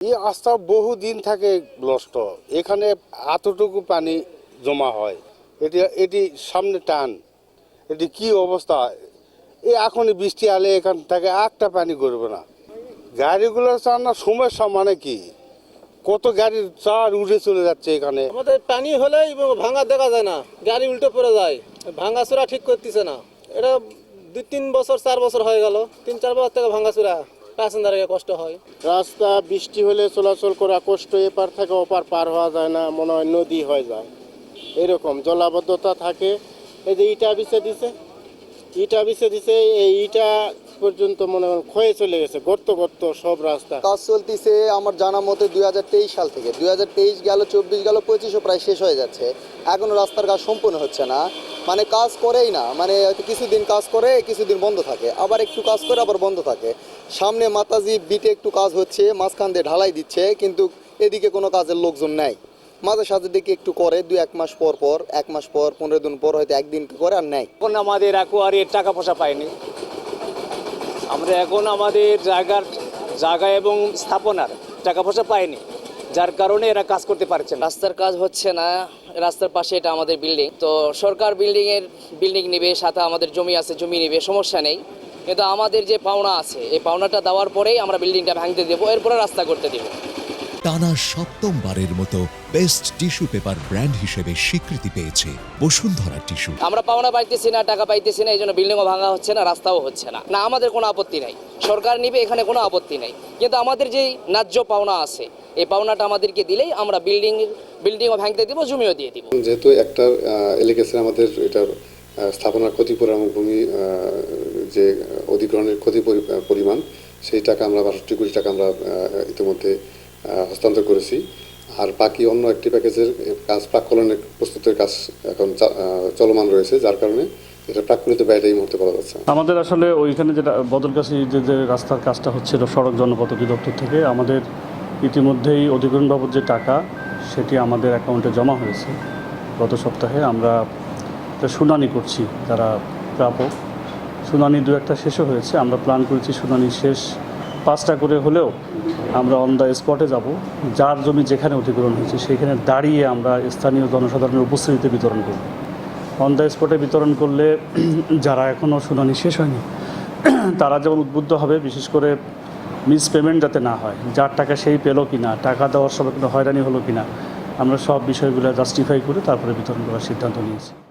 এই আস্থা বহু দিন থাকে নষ্ট। এখানে এতটুকু পানি জমা হয়। এটি এটি সামনে টান। এটি কি অবস্থা? এই এখনই বৃষ্টি আলে এখান থেকে একটা পানি করবে না। গাড়িগুলোর চান্না সমস্যা মানে কি? কত গাড়ির চার উঠে চলে যাচ্ছে এখানে। আমাদের পানি হলেই ভাঙা দেখা যায় না। গাড়ি উল্টে পড়ে যায়। ভাঙাচোরা ঠিক করতেছে না। এটা দুই, তিন বছর, চার বছর হয়ে গেল। তিন, চার বছর থেকে ভাঙাচোরা প্যাসেঞ্জারের কষ্ট হয়। রাস্তা বৃষ্টি হলে চলাচল করা কষ্ট এপার থেকে ওপার পার হওয়া যায় না মনে হয় নদী হয়ে যায়। এরকম জলাবদ্ধতা থাকে। এই যে ইটা বিছে দিছে ইটা বিছে দিছে এই ইটা পর্যন্ত মনে হয় ক্ষয়ে চলে গেছে গর্ত গর্ত সব রাস্তা। কাজ চলতেছে আমার জানা মতে দুই হাজার তেইশ সাল থেকে। দুই গেল চব্বিশ গেল পঁচিশও প্রায় শেষ হয়ে যাচ্ছে। এখনও রাস্তার কাজ সম্পূর্ণ হচ্ছে না। মানে কাজ করেই না মানে কিছুদিন কাজ করে, কিছুদিন বন্ধ থাকে, আবার একটু কাজ করে, আবার বন্ধ থাকে। সামনে মাতাজি বিটে একটু কাজ হচ্ছে, মাঝখান দিয়ে ঢালাই দিচ্ছে, কিন্তু এদিকে কোনো কাজের লোকজন নাই। মাঝে সাঝে দিকে একটু করে, দুই এক মাস পর পর, এক মাস পর, পনেরো দিন পর হয়তো একদিন করে আর নেয় এখন আমাদের অ্যাকোয়ারির টাকা পয়সা পাইনি। আমরা এখন আমাদের জায়গার জায়গা এবং স্থাপনার টাকা পয়সা পাইনি। যার কারণে এরা কাজ করতে পারছে না। রাস্তার কাজ হচ্ছে না, রাস্তার পাশে এটা আমাদের বিল্ডিং তো সরকার বিল্ডিং এর বিল্ডিং নিবে, সাথে আমাদের জমি আছে, জমি নিবে, সমস্যা নেই। কিন্তু আমাদের যে পাওনা আছে, এই পাওনাটা দেওয়ার পরেই আমরা বিল্ডিংটা ভাঙতে দেবো, এরপরে রাস্তা করতে দেবো। টানা সপ্তমবারের মতো বেস্ট টিস্যু পেপার ব্র্যান্ড হিসেবে স্বীকৃতি পেয়েছে বসুন্ধরা টিস্যু আমরা পাওনা পাইতেছি না টাকা পাইতেছি না এই জন্য বিল্ডিংও ভাঙা হচ্ছে না রাস্তাও হচ্ছে না। না আমাদের কোনো আপত্তি নাই। সরকার নিবে এখানে কোনো আপত্তি নাই। কিন্তু আমাদের যেই ন্যায্য পাওনা আছে এই পাওনাটা আমাদেরকে দিলেই আমরা বিল্ডিং বিল্ডিংও ভাঙতে দিব জমিও দিয়ে দিব। যেহেতু একটা এলিগেশন আমাদের এটার আহ, স্থাপনার ক্ষতিপূরণ এবং ভূমি যে অধিগ্রহণের ক্ষতি পরিমাণ সেই টাকা আমরা বাষট্টি কোটি টাকা আমরা ইতিমধ্যে হস্তান্তর করেছি। আর বাকি অন্য একটি প্যাকেজের কাজ প্রাক্কলনের প্রস্তুতের কাজ এখন চলমান রয়েছে, যার কারণে এটা প্রাক্কলিত ব্যয়টা মুহূর্তে যাচ্ছে। আমাদের আসলে ওইখানে যেটা, বদলগাছি যে যে রাস্তার কাজটা হচ্ছিল সড়ক জনপথ অধিদপ্তর থেকে। আমাদের ইতিমধ্যেই অধিগ্রহণ বাবদ যে টাকা, সেটি আমাদের অ্যাকাউন্টে জমা হয়েছে। গত সপ্তাহে আমরা শুনানি করছি, যারা প্রাপক। শুনানি দু একটা শেষও হয়েছে, আমরা প্ল্যান করেছি শুনানি শেষ পাঁচটা করে হলেও আমরা অন দ্য স্পটে যাব। যার জমি যেখানে অধিগ্রহণ হয়েছে, সেখানে দাঁড়িয়ে আমরা স্থানীয় জনসাধারণের উপস্থিতিতে বিতরণ করব। অন দ্য স্পটে বিতরণ করলে যারা এখনও শুনানি শেষ হয়নি, তারা যেমন উদ্বুদ্ধ হবে, বিশেষ করে মিস পেমেন্ট যাতে না হয়, যার টাকা সেই পেল কি না টাকা দেওয়ার সময় কোনো হয়রানি হলো কি না আমরা সব বিষয়গুলো জাস্টিফাই করে তারপরে বিতরণ করার সিদ্ধান্ত নিয়েছি।